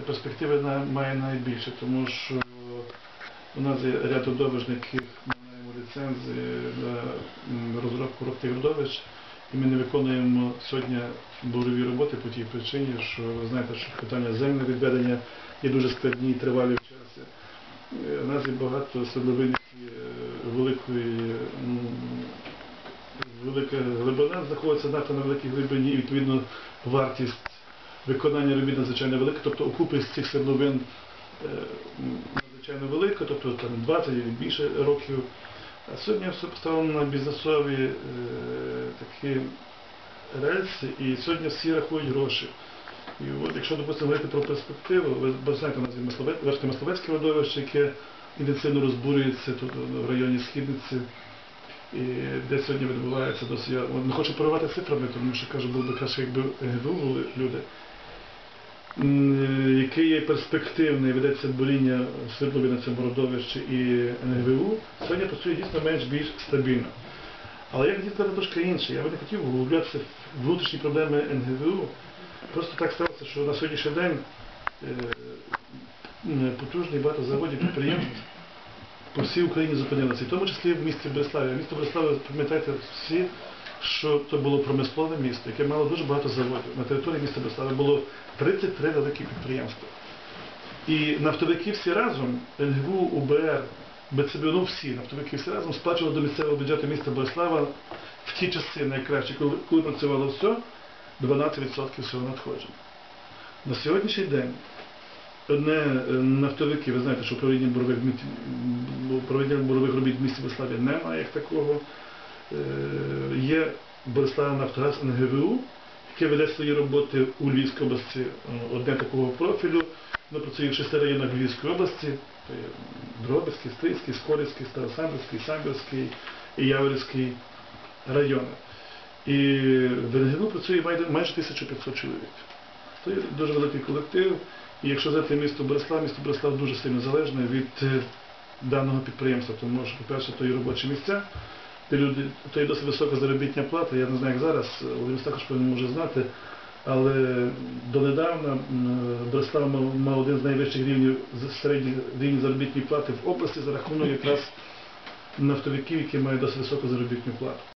перспективи на- має найбільше, тому що у нас є ряд родовищників, ми маємо ліцензії на розробку роптих родовищ, і ми не виконуємо сьогодні бурові роботи по тій причині, що ви знаєте, що питання земельного відведення є дуже складні і тривалі в часі. Е, У нас є багато свердловин, е, великої велика глибина знаходиться на великій глибині, і відповідно вартість виконання робіт надзвичайно велика, тобто окупність цих свердловин е, надзвичайно велика, тобто там 20 і більше років. А сьогодні все поставлено на бізнесові е, такі рельси, і сьогодні всі рахують гроші. І от якщо, допустимо, говорити про перспективу, ви знаєте, у нас є Маслове- Масловецьке родовище, яке інтенсивно розбурюється тут в районі Східниці, і де сьогодні відбувається досить. Я не хочу поривати цифрами, тому що кажу, було б краще, якби ГВУ були люди. М, Яке є перспективне, ведеться буріння свердлові на цьому родовищі і НГВУ, сьогодні працює дійсно менш-більш стабільно. Але я хотів сказати трошки інше. Я би не хотів углублятися в внутрішні проблеми НГВУ. Просто так сталося, що на сьогоднішній день е, м, потужний багато заводів підприємств по всій Україні зупинилися, в тому числі в місті Бреславі. Місто Бреславі, пам'ятаєте всі, що це було промислове місто, яке мало дуже багато заводів. На території міста Бреславі було 33 великі підприємства. І нафтовики всі разом, НГВУ, УБР, БЦБ, ну всі нафтовики всі разом сплачували до місцевого бюджету міста Борислава в ті часи найкраще, коли, коли працювало все, 12% всього надходження. На сьогоднішній день одне е, нафтовики, ви знаєте, що управління бурових, бурових робіт в місті Бориславі немає як такого. Е, Є Борислава Нафтогаз НГВУ, яке веде свої роботи у Львівській області, е, одне такого профілю. Воно працює в шести районах Львівської області, Дрогобицький, Стрийський, Скорівський, Старосамбірський, Самбірський і Яворівський райони. І в НГВУ працює майже, майже 1500 чоловік. Це дуже великий колектив. І якщо взяти місто Борислав, місто Борислав дуже сильно залежне від е, даного підприємства, тому що, по-перше, то є робочі місця, де люди, то є досить висока заробітня плата. Я не знаю, як зараз, Володимир також повинен може знати, але донедавна м, Борислав мав, один з найвищих рівнів середньої рівнів заробітної плати в області за рахунок якраз нафтовиків, які мають досить високу заробітну плату.